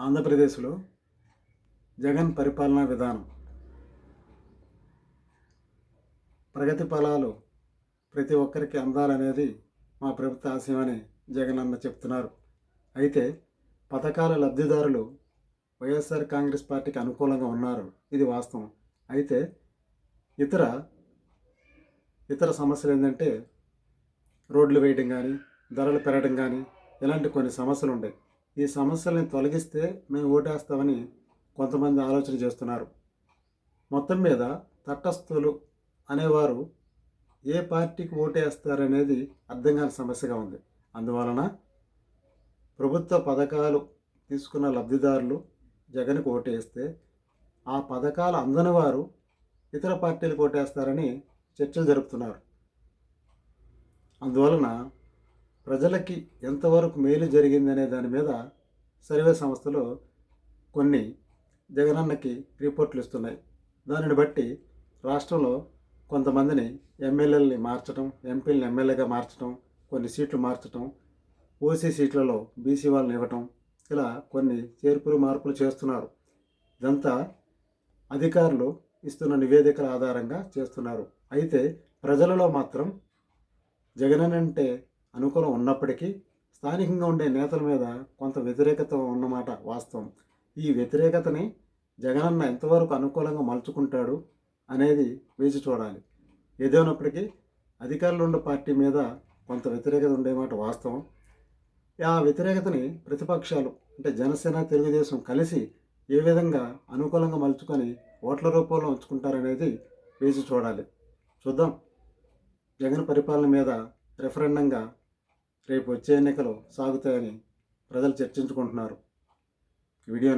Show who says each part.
Speaker 1: ఆంధ్రప్రదేశ్లో జగన్ పరిపాలనా విధానం ప్రగతి ఫలాలు ప్రతి ఒక్కరికి అందాలనేది మా ప్రభుత్వ ఆశయమని జగన్ అన్న చెప్తున్నారు. అయితే పథకాల లబ్ధిదారులు వైఎస్ఆర్ కాంగ్రెస్ పార్టీకి అనుకూలంగా ఉన్నారు. ఇది వాస్తవం. అయితే ఇతర ఇతర సమస్యలు ఏంటంటే రోడ్లు వేయడం కానీ ధరలు పెరగడం కానీ ఇలాంటి కొన్ని సమస్యలు ఉన్నాయి ఈ సమస్యల్ని తొలగిస్తే మేము ఓటేస్తామని కొంతమంది ఆలోచన చేస్తున్నారు. మొత్తం మీద తటస్థులు అనేవారు ఏ పార్టీకి ఓటేస్తారనేది అర్థం కాని సమస్యగా ఉంది. అందువలన ప్రభుత్వ పథకాలు తీసుకున్న లబ్ధిదారులు జగన్కు ఓటేస్తే ఆ పథకాలు అందని వారు ఇతర పార్టీలకు ఓటేస్తారని చర్చలు జరుపుతున్నారు. అందువలన ప్రజలకి ఎంతవరకు మేలు జరిగిందనే దాని మీద సర్వే సంస్థలు కొన్ని జగనన్నకి రిపోర్ట్లు ఇస్తున్నాయి. దానిని బట్టి రాష్ట్రంలో కొంతమందిని ఎమ్మెల్యేలని మార్చడం ఎంపీలను ఎమ్మెల్యేగా మార్చడం కొన్ని సీట్లు మార్చడం ఓసీ సీట్లలో బీసీ వాళ్ళని ఇవ్వటం ఇలా కొన్ని చేర్పులు మార్పులు చేస్తున్నారు. ఇదంతా అధికారులు ఇస్తున్న నివేదికల ఆధారంగా చేస్తున్నారు. అయితే ప్రజలలో మాత్రం జగన్ అంటే అనుకూలం ఉన్నప్పటికీ స్థానికంగా ఉండే నేతల మీద కొంత వ్యతిరేకత ఉన్నమాట వాస్తవం. ఈ వ్యతిరేకతని జగనన్న ఎంతవరకు అనుకూలంగా మలుచుకుంటాడు అనేది వేచి చూడాలి. ఏదైనప్పటికీ అధికారులు ఉన్న పార్టీ మీద కొంత వ్యతిరేకత ఉండే మాట వాస్తవం. ఆ వ్యతిరేకతని ప్రతిపక్షాలు అంటే జనసేన తెలుగుదేశం కలిసి ఏ విధంగా అనుకూలంగా మలుచుకొని ఓట్ల రూపంలో ఉంచుకుంటారనేది వేచి చూడాలి. చూద్దాం. జగన్ పరిపాలన మీద రెఫరెండంగా రేపు వచ్చే ఎన్నికలు సాగుతాయని ప్రజలు చర్చించుకుంటున్నారు. వీడియో